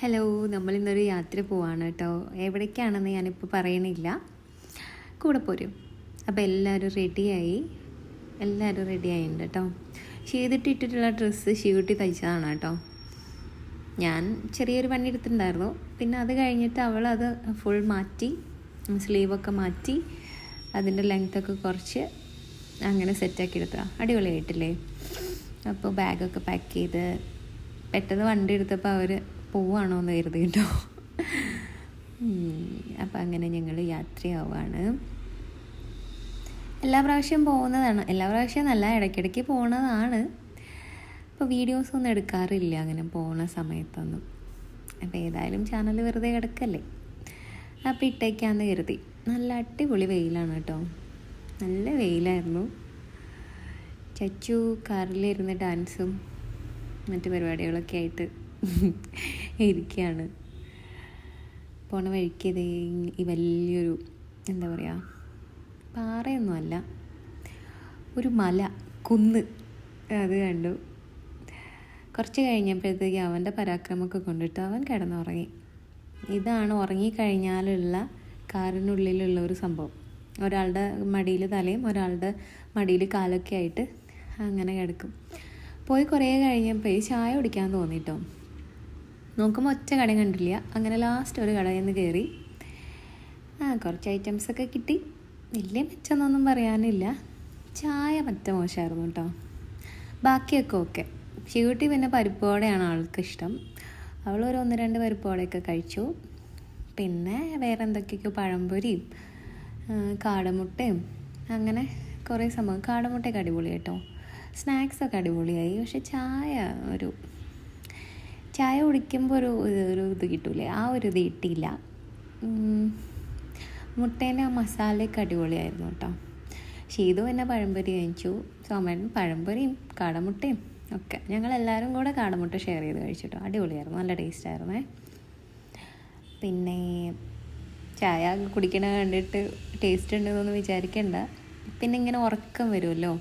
Hello നമ്മൾ ഇന്നൊരു യാത്ര പോവാണ് കേട്ടോ. എവിടേക്കാണെന്ന് ഞാനിപ്പോൾ പറയണില്ല. കൂടെ പോരും. അപ്പോൾ എല്ലാവരും റെഡിയായി എല്ലാവരും റെഡി ആയിട്ടുണ്ട് കേട്ടോ. ചെയ്തിട്ടിട്ടുള്ള ഡ്രസ്സ് ഷീട്ടി തയ്ച്ചതാണ് കേട്ടോ. ഞാൻ ചെറിയൊരു പണി എടുത്തിട്ടുണ്ടായിരുന്നു. പിന്നെ അത് കഴിഞ്ഞിട്ട് അവൾ അത് ഫുൾ മാറ്റി സ്ലീവൊക്കെ മാറ്റി അതിന്റെ ലെങ്ത്തൊക്കെ കുറച്ച് അങ്ങനെ സെറ്റാക്കി എടുത്തതാണ് അടിപൊളിയായിട്ടില്ലേ? അപ്പോൾ ബാഗൊക്കെ പാക്ക് ചെയ്ത് പെട്ടെന്ന് വണ്ടി എടുത്തപ്പോൾ അവർ പോവാണോ എന്ന് കരുതി കേട്ടോ. അപ്പം അങ്ങനെ ഞങ്ങൾ യാത്രയാവാണ്. എല്ലാ പ്രാവശ്യം പോകുന്നതാണ്. എല്ലാ പ്രാവശ്യം നല്ല ഇടയ്ക്കിടയ്ക്ക് പോകുന്നതാണ് അപ്പോൾ വീഡിയോസ് ഒന്നും എടുക്കാറില്ല അങ്ങനെ പോകുന്ന സമയത്തൊന്നും. അപ്പോൾ ഏതായാലും ചാനൽ വെറുതെ കിടക്കല്ലേ. അപ്പോൾ ഇട്ടേക്കാന്ന് കരുതി. നല്ല അടിപൊളി വെയിലാണ് കേട്ടോ. നല്ല വെയിലായിരുന്നു. ചച്ചു കാറിലിരുന്ന് ഡാൻസും മറ്റു പരിപാടികളൊക്കെ ആയിട്ട് ഇരിക്കുകയാണ് പോണ വഴിക്ക് ഈ വലിയൊരു എന്താ പറയുക പാറയൊന്നുമല്ല ഒരു മല കുന്ന് അത് കണ്ടു. കുറച്ച് കഴിഞ്ഞപ്പോഴത്തേക്ക് അവന്റെ പരാക്രമമൊക്കെ കൊണ്ടിട്ട് അവൻ കിടന്നുറങ്ങി. ഇതാണ് ഉറങ്ങിക്കഴിഞ്ഞാലുള്ള കാറിനുള്ളിലുള്ള ഒരു സംഭവം. ഒരാളുടെ മടിയിൽ തലയും ഒരാളുടെ മടിയിൽ കാലൊക്കെ ആയിട്ട് അങ്ങനെ കിടക്കും. പോയി കുറേ കഴിഞ്ഞപ്പോൾ ചായ കുടിക്കാൻ തോന്നിട്ടോ? നോക്കുമ്പോൾ ഒറ്റ കട കണ്ടില്ല. അങ്ങനെ ലാസ്റ്റ് ഒരു കടയിൽ നിന്ന് കയറി ആ കുറച്ച് ഐറ്റംസൊക്കെ കിട്ടി. വലിയ മെച്ചമെന്നൊന്നും പറയാനില്ല. ചായ മറ്റ മോശമായിരുന്നു കേട്ടോ ബാക്കിയൊക്കെ ഓക്കെ ഷ്യൂട്ടി പിന്നെ പരിപ്പോടെയാണ് ആൾക്ക് ഇഷ്ടം. അവൾ ഒരു ഒന്ന് രണ്ട് പരിപ്പോടെയൊക്കെ കഴിച്ചു. പിന്നെ വേറെ എന്തൊക്കെയൊക്കെയോ പഴംപൊരിയും കാടമുട്ടയും അങ്ങനെ കുറേ സംഭവം. കാടമുട്ടയൊക്കെ അടിപൊളി കേട്ടോ. സ്നാക്സൊക്കെ അടിപൊളിയായി. പക്ഷെ ചായ ഒരു ചായ കുടിക്കുമ്പോൾ ഒരു ഒരു ഇത് കിട്ടൂലേ? ആ ഒരു ഇത് കിട്ടിയില്ല. മുട്ടേന്റെ ആ മസാലയൊക്കെ അടിപൊളിയായിരുന്നു കേട്ടോ. ഷീതു പിന്നെ പഴംപൊരി കഴിച്ചു. സോമൻ പഴംപൊരിയും കാടമുട്ടയും ഒക്കെ. ഞങ്ങളെല്ലാവരും കൂടെ കാടമുട്ട ഷെയർ ചെയ്ത് കഴിച്ചിട്ടോ. അടിപൊളിയായിരുന്നു. നല്ല ടേസ്റ്റ് ആയിരുന്നേ. പിന്നെ ചായ കുടിക്കണ കണ്ടിട്ട് ടേസ്റ്റ് ഉണ്ടെന്നൊന്നും വിചാരിക്കണ്ട. പിന്നെ ഇങ്ങനെ ഉറക്കം വരുമല്ലോ.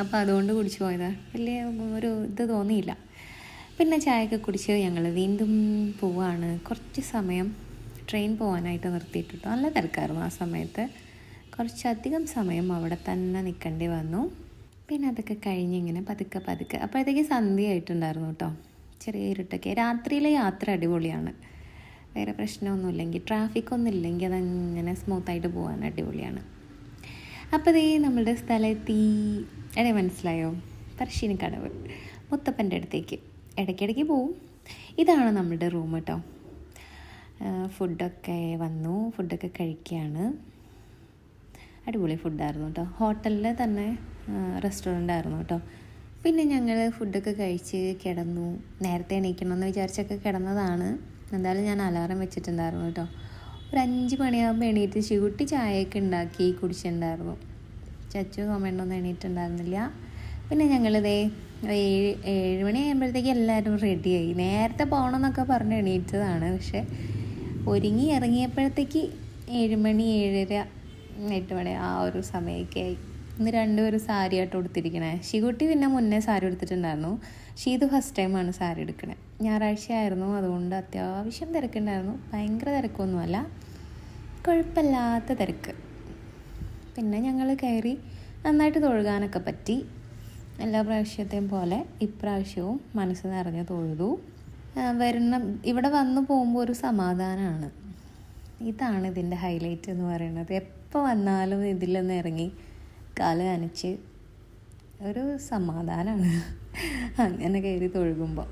അപ്പോൾ അതുകൊണ്ട് കുടിച്ചു പോയതാണ് വലിയ ഒരു ഇത് തോന്നിയില്ല. പിന്നെ ചായയൊക്കെ കുടിച്ച് ഞങ്ങൾ വീണ്ടും പോവാണ്. കുറച്ച് സമയം ട്രെയിൻ പോകാനായിട്ട് നിർത്തിയിട്ടിട്ടു. നല്ല തിരക്കായിരുന്നു ആ സമയത്ത്. കുറച്ചധികം സമയം അവിടെ തന്നെ നിൽക്കേണ്ടി വന്നു. പിന്നെ അതൊക്കെ കഴിഞ്ഞ് ഇങ്ങനെ പതുക്കെ പതുക്കെ. അപ്പോഴത്തേക്ക് സന്ധ്യയായിട്ടുണ്ടായിരുന്നു കേട്ടോ. ചെറിയ ഇരുട്ടൊക്കെ. രാത്രിയിലെ യാത്ര അടിപൊളിയാണ്. വേറെ പ്രശ്നമൊന്നുമില്ലെങ്കിൽ ട്രാഫിക് ഒന്നും ഇല്ലെങ്കിൽ അതങ്ങനെ സ്മൂത്തായിട്ട് പോകാൻ അടിപൊളിയാണ്. അപ്പോൾ ഇതേ നമ്മളുടെ സ്ഥലത്തി എടേ മനസ്സിലായോ? പറശ്ശിനിക്കടവ്. മുത്തപ്പന്റെ അടുത്തേക്ക്. ഇടയ്ക്കിടയ്ക്ക് പോവും. ഇതാണ് നമ്മുടെ റൂം കേട്ടോ ഫുഡൊക്കെ വന്നു. ഫുഡൊക്കെ കഴിക്കുകയാണ് അടിപൊളി ഫുഡായിരുന്നു കേട്ടോ ഹോട്ടലിൽ തന്നെ റെസ്റ്റോറന്റ് ആയിരുന്നു കേട്ടോ പിന്നെ ഞങ്ങൾ ഫുഡൊക്കെ കഴിച്ച് കിടന്നു. നേരത്തെ എണീക്കണമെന്ന് വിചാരിച്ചൊക്കെ കിടന്നതാണ്. എന്തായാലും ഞാൻ അലാറം വെച്ചിട്ടുണ്ടായിരുന്നു കേട്ടോ ഒരു അഞ്ച് മണിയാകുമ്പോൾ എണീറ്റ് ചൂട്ടി ചായയൊക്കെ ഉണ്ടാക്കി കുടിച്ചിട്ടുണ്ടായിരുന്നു. ചച്ചു സോമണ്ണൊന്നും എണീറ്റുണ്ടായിരുന്നില്ല പിന്നെ ഞങ്ങളിതേ ഏഴ് ഏഴ് മണി ആകുമ്പോഴത്തേക്ക് എല്ലാവരും റെഡിയായി നേരത്തെ പോകണം എന്നൊക്കെ പറഞ്ഞ് എണീറ്റതാണ്. പക്ഷേ ഒരുങ്ങി ഇറങ്ങിയപ്പോഴത്തേക്ക് ഏഴ് മണി ഏഴര എട്ട് മണി ആ ഒരു സമയമൊക്കെ ആയി. ഇന്ന് രണ്ടുപേരും സാരി ആയിട്ട് കൊടുത്തിരിക്കണേ ഷികുട്ടി പിന്നെ മുന്നേ സാരി എടുത്തിട്ടുണ്ടായിരുന്നു ഷീത് ഫസ്റ്റ് ടൈമാണ് സാരി എടുക്കണേ. ഞായറാഴ്ച ആയിരുന്നു അതുകൊണ്ട് അത്യാവശ്യം തിരക്കുണ്ടായിരുന്നു. ഭയങ്കര തിരക്കൊന്നുമല്ല. കുഴപ്പമില്ലാത്ത തിരക്ക്. പിന്നെ ഞങ്ങൾ കയറി നന്നായിട്ട് തൊഴുകാനൊക്കെ പറ്റി. എല്ലാ പ്രാവശ്യത്തെയും പോലെ ഇപ്രാവശ്യവും മനസ്സ് നിറഞ്ഞ് തൊഴുതു. വരുന്ന ഇവിടെ വന്നു പോകുമ്പോൾ ഒരു സമാധാനമാണ് ഇതാണ് ഇതിന്റെ ഹൈലൈറ്റ് എന്ന് പറയുന്നത്. എപ്പോൾ വന്നാലും ഇതിലൊന്ന് ഇറങ്ങി കാൽ നനച്ച് ഒരു സമാധാനമാണ് അങ്ങനെ കയറി തൊഴുകുമ്പോൾ.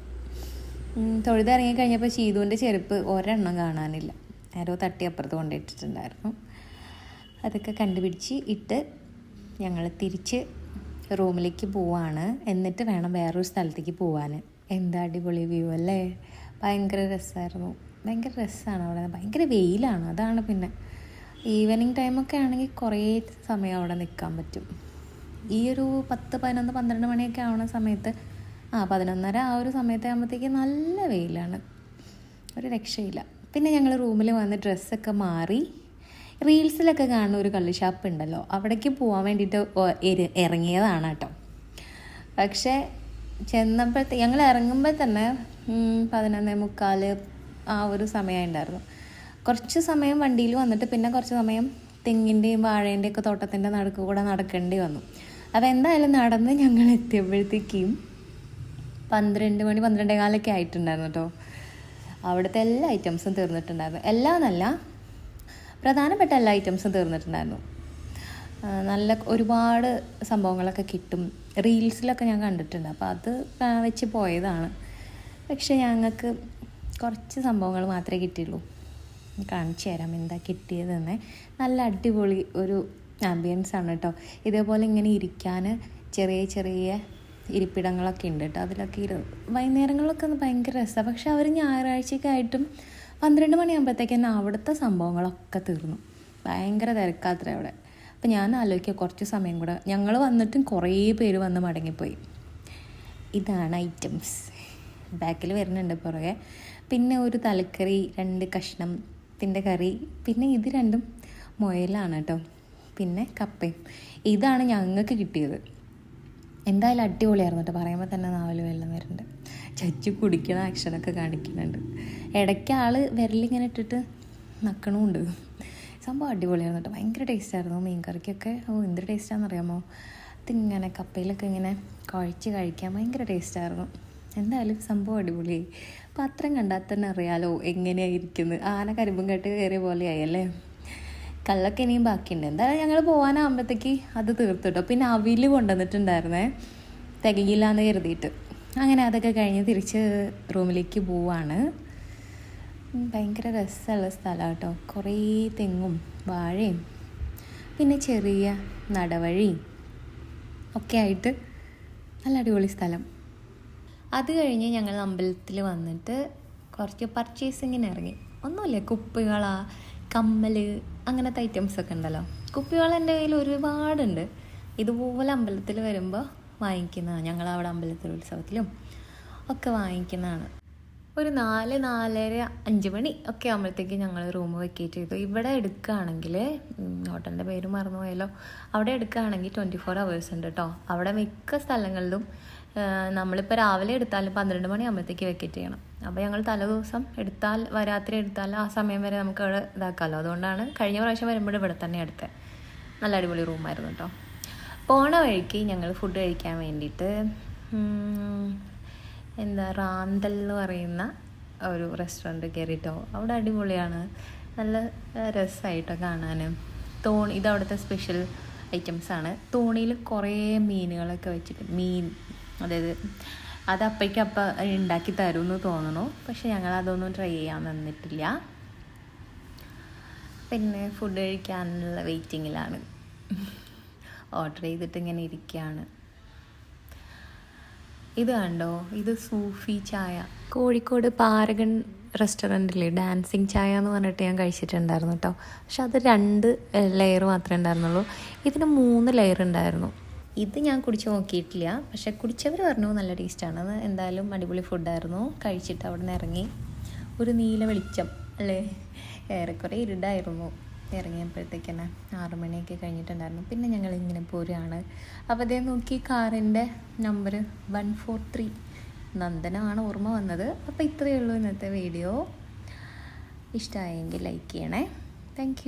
തൊഴുതിറങ്ങി കഴിഞ്ഞപ്പോൾ ശീതുവിന്റെ ചെരുപ്പ് ഒരെണ്ണം കാണാനില്ല. ആരോ തട്ടി അപ്പുറത്ത് കൊണ്ടിട്ടിട്ടുണ്ടായിരുന്നു അതൊക്കെ കണ്ടുപിടിച്ച് ഇട്ട് ഞങ്ങൾ തിരിച്ച് റൂമിലേക്ക് പോവാണ്. എന്നിട്ട് വേണം വേറൊരു സ്ഥലത്തേക്ക് പോവാൻ. എന്താ അടിപൊളി വ്യൂ അല്ലേ? ഭയങ്കര രസമായിരുന്നു ഭയങ്കര രസമാണ് അവിടെ. ഭയങ്കര വെയിലാണ്. അതാണ് പിന്നെ. ഈവനിങ് ടൈമൊക്കെ ആണെങ്കിൽ കുറേ സമയം അവിടെ നിൽക്കാൻ പറ്റും. ഈ ഒരു പത്ത് പതിനൊന്ന് പന്ത്രണ്ട് മണിയൊക്കെ ആവുന്ന സമയത്ത് ആ പതിനൊന്നര ആ ഒരു സമയത്ത് ആകുമ്പോഴത്തേക്ക് നല്ല വെയിലാണ്. ഒരു രക്ഷയില്ല. പിന്നെ ഞങ്ങൾ റൂമിൽ വന്ന് ഡ്രസ്സൊക്കെ മാറി റീൽസിലൊക്കെ കാണുന്ന ഒരു കള്ളിഷാപ്പ് ഉണ്ടല്ലോ. അവിടേക്ക് പോകാൻ വേണ്ടിയിട്ട് ഇറങ്ങിയതാണ് കേട്ടോ. പക്ഷേ ചെന്നപ്പോഴത്തെ ഞങ്ങൾ ഇറങ്ങുമ്പോൾ തന്നെ പതിനൊന്നേ മുക്കാൽ ആ ഒരു സമയം ഉണ്ടായിരുന്നു കുറച്ച് സമയം വണ്ടിയിൽ വന്നിട്ട് പിന്നെ കുറച്ച് സമയം തെങ്ങിന്റെയും വാഴേന്റെയും ഒക്കെ തോട്ടത്തിന്റെ നടുക്ക് കൂടെ നടക്കേണ്ടി വന്നു. അപ്പോൾ എന്തായാലും നടന്ന് ഞങ്ങൾ എത്തിയപ്പോഴത്തേക്കും പന്ത്രണ്ട് മണി പന്ത്രണ്ടേ കാലൊക്കെ ആയിട്ടുണ്ടായിരുന്നു കേട്ടോ. അവിടുത്തെ എല്ലാ ഐറ്റംസും തീർന്നിട്ടുണ്ടായിരുന്നു. എല്ലാം എന്നല്ല പ്രധാനപ്പെട്ട എല്ലാ ഐറ്റംസും തീർന്നിട്ടുണ്ടായിരുന്നു. നല്ല ഒരുപാട് സംഭവങ്ങളൊക്കെ കിട്ടും. റീൽസിലൊക്കെ ഞാൻ കണ്ടിട്ടുണ്ട്. അപ്പോൾ അത് വെച്ച് പോയതാണ്. പക്ഷെ ഞങ്ങൾക്ക് കുറച്ച് സംഭവങ്ങൾ മാത്രമേ കിട്ടിയുള്ളൂ. കാണിച്ചു തരാം എന്താ കിട്ടിയതെന്ന്. നല്ല അടിപൊളി ഒരു ആംബിയൻസ് ആണ് കേട്ടോ. ഇതേപോലെ ഇങ്ങനെ ഇരിക്കാൻ ചെറിയ ചെറിയ ഇരിപ്പിടങ്ങളൊക്കെ ഉണ്ട് കേട്ടോ. അതിലൊക്കെ ഇരു വൈകുന്നേരങ്ങളിലൊക്കെ ഒന്ന് ഭയങ്കര രസമാണ് പക്ഷെ അവർ ഞായറാഴ്ചക്കായിട്ടും പന്ത്രണ്ട് മണിയാകുമ്പോഴത്തേക്ക് തന്നെ അവിടുത്തെ സംഭവങ്ങളൊക്കെ തീർന്നു. ഭയങ്കര തിരക്കാത്ര അവിടെ. അപ്പം ഞാൻ ആലോചിക്കുക കുറച്ച് സമയം കൂടെ. ഞങ്ങൾ വന്നിട്ടും കുറേ പേര് വന്ന് മടങ്ങിപ്പോയി. ഇതാണ് ഐറ്റംസ്. ബാക്കിൽ വരുന്നുണ്ട് പുറകെ. പിന്നെ ഒരു തലക്കറി രണ്ട് കഷ്ണത്തിന്റെ കറി. പിന്നെ ഇത് രണ്ടും മുയലാണ് കേട്ടോ. പിന്നെ കപ്പയും. ഇതാണ് ഞങ്ങൾക്ക് കിട്ടിയത്. എന്തായാലും അടിപൊളിയായിരുന്നു കേട്ടോ പറയുമ്പോൾ തന്നെ നാവൽ വെള്ളം വരുന്നുണ്ട്. ചച്ചു കുടിക്കണ ആക്ഷനൊക്കെ കാണിക്കുന്നുണ്ട്. ഇടയ്ക്ക് ആൾ വിരലിങ്ങനെ ഇട്ടിട്ട് നക്കണമുണ്ട്. സംഭവം അടിപൊളിയായിരുന്നു കേട്ടോ ഭയങ്കര ടേസ്റ്റായിരുന്നു മീൻ കറിക്കൊക്കെ ഓ എന്തൊരു ടേസ്റ്റാണെന്ന് അറിയാമോ ഇതിങ്ങനെ കപ്പയിലൊക്കെ ഇങ്ങനെ കുഴച്ച് കഴിക്കാൻ ഭയങ്കര ടേസ്റ്റായിരുന്നു എന്തായാലും സംഭവം അടിപൊളിയായി പത്രം കണ്ടാൽ തന്നെ അറിയാലോ എങ്ങനെയായിരിക്കുന്നത് ആന കരിമ്പും കെട്ട് കയറിയ പോലെയായി അല്ലേ? കള്ളൊക്കെ ഇനിയും ബാക്കിയുണ്ട്. എന്തായാലും ഞങ്ങൾ പോകാനാകുമ്പോഴത്തേക്ക് അത് തീർത്തു കേട്ടോ പിന്നെ അവിൽ കൊണ്ടുവന്നിട്ടുണ്ടായിരുന്നേ. തികയില്ല എന്ന് കരുതിയിട്ട്. അങ്ങനെ അതൊക്കെ കഴിഞ്ഞ് തിരിച്ച് റൂമിലേക്ക് പോവാണ്. ഭയങ്കര രസമുള്ള സ്ഥലമാണ് കേട്ടോ കുറേ തെങ്ങും വാഴയും പിന്നെ ചെറിയ നടവഴി ഒക്കെ ആയിട്ട് നല്ല അടിപൊളി സ്ഥലം. അത് കഴിഞ്ഞ് ഞങ്ങൾ അമ്പലത്തിൽ വന്നിട്ട് കുറച്ച് പർച്ചേസിങ്ങിന് ഇറങ്ങി. ഒന്നുമില്ല കുപ്പികള കമ്മൽ അങ്ങനത്തെ ഐറ്റംസ് ഒക്കെ ഉണ്ടല്ലോ. കുപ്പിവെള്ളം എന്റെ കയ്യിൽ ഒരുപാടുണ്ട്. ഇതുപോലെ അമ്പലത്തിൽ വരുമ്പോൾ വാങ്ങിക്കുന്നതാണ്. ഞങ്ങളവിടെ അമ്പലത്തിൽ ഉത്സവത്തിലും ഒക്കെ വാങ്ങിക്കുന്നതാണ്. ഒരു നാല് നാലര അഞ്ച് മണി ഒക്കെ ആകുമ്പോഴത്തേക്ക് ഞങ്ങൾ റൂം വെക്കേറ്റ് ചെയ്തു. ഇവിടെ എടുക്കുകയാണെങ്കിൽ ഹോട്ടലിന്റെ പേര് മറന്നുപോയല്ലോ. അവിടെ എടുക്കുകയാണെങ്കിൽ ട്വന്റി ഫോർ അവേഴ്സ് ഉണ്ട് കേട്ടോ അവിടെ മിക്ക സ്ഥലങ്ങളിലും നമ്മളിപ്പോൾ രാവിലെ എടുത്താലും പന്ത്രണ്ട് മണിയാകുമ്പോഴത്തേക്ക് വെക്കറ്റ് ചെയ്യണം. അപ്പോൾ ഞങ്ങൾ തലേ ദിവസം എടുത്താൽ രാത്രി എടുത്താൽ ആ സമയം വരെ നമുക്ക് അവിടെ ഇതാക്കാമല്ലോ അതുകൊണ്ടാണ് കഴിഞ്ഞ പ്രാവശ്യം വരുമ്പോൾ ഇവിടെ തന്നെ എടുത്തത് നല്ല അടിപൊളി റൂമായിരുന്നു കേട്ടോ പോണ വഴിക്ക് ഞങ്ങൾ ഫുഡ് കഴിക്കാൻ വേണ്ടിയിട്ട് എന്താ റാന്തൽ എന്ന് പറയുന്ന ഒരു റെസ്റ്റോറന്റ് കയറിയിട്ടോ അവിടെ അടിപൊളിയാണ്. നല്ല രസമായിട്ടോ കാണാൻ തോണി ഇത് അവിടുത്തെ സ്പെഷ്യൽ ഐറ്റംസ് ആണ്. തോണിയിൽ കുറേ മീനുകളൊക്കെ വെച്ചിട്ട് മീൻ അതായത് അത് അപ്പയ്ക്ക് അപ്പ ഉണ്ടാക്കി എന്ന് തോന്നുന്നു പക്ഷെ ഞങ്ങൾ അതൊന്നും ട്രൈ ചെയ്യാൻ നിന്നിട്ടില്ല പിന്നെ ഫുഡ് കഴിക്കാനുള്ള വെയിറ്റിങ്ങിലാണ് ഓർഡർ ചെയ്തിട്ട് ഇങ്ങനെ ഇരിക്കുകയാണ് ഇത് കണ്ടോ? ഇത് സൂഫി ചായ. കോഴിക്കോട് പാരഗൺ റെസ്റ്റോറന്റിൽ ഡാൻസിങ് ചായ എന്ന് പറഞ്ഞിട്ട് ഞാൻ കഴിച്ചിട്ടുണ്ടായിരുന്നു കേട്ടോ പക്ഷെ അത് രണ്ട് ലെയർ മാത്രമേ ഉണ്ടായിരുന്നുള്ളൂ. ഇതിന് മൂന്ന് ലെയർ ഉണ്ടായിരുന്നു. ഇത് ഞാൻ കുടിച്ച് നോക്കിയിട്ടില്ല. പക്ഷെ കുടിച്ചവർ പറഞ്ഞു നല്ല ടേസ്റ്റാണ്. അത് എന്തായാലും അടിപൊളി ഫുഡായിരുന്നു. കഴിച്ചിട്ട് അവിടെ നിന്ന് ഇറങ്ങി. ഒരു നീല വെളിച്ചം അല്ലേ? ഏറെക്കുറെ ഇരുടായിരുന്നു ഇറങ്ങിയപ്പോഴത്തേക്ക് തന്നെ ആറു മണിയൊക്കെ കഴിഞ്ഞിട്ടുണ്ടായിരുന്നു. പിന്നെ ഞങ്ങൾ ഇങ്ങനെ പോരുകയാണ്. അപ്പോൾ അതേ നോക്കി കാറിന്റെ നമ്പർ വൺ ഫോർ ത്രീ നന്ദനമാണ് ഓർമ്മ വന്നത്. അപ്പോൾ ഇത്രയേ ഉള്ളൂ ഇന്നത്തെ വീഡിയോ. ഇഷ്ടമായെങ്കിൽ ലൈക്ക് ചെയ്യണേ. താങ്ക്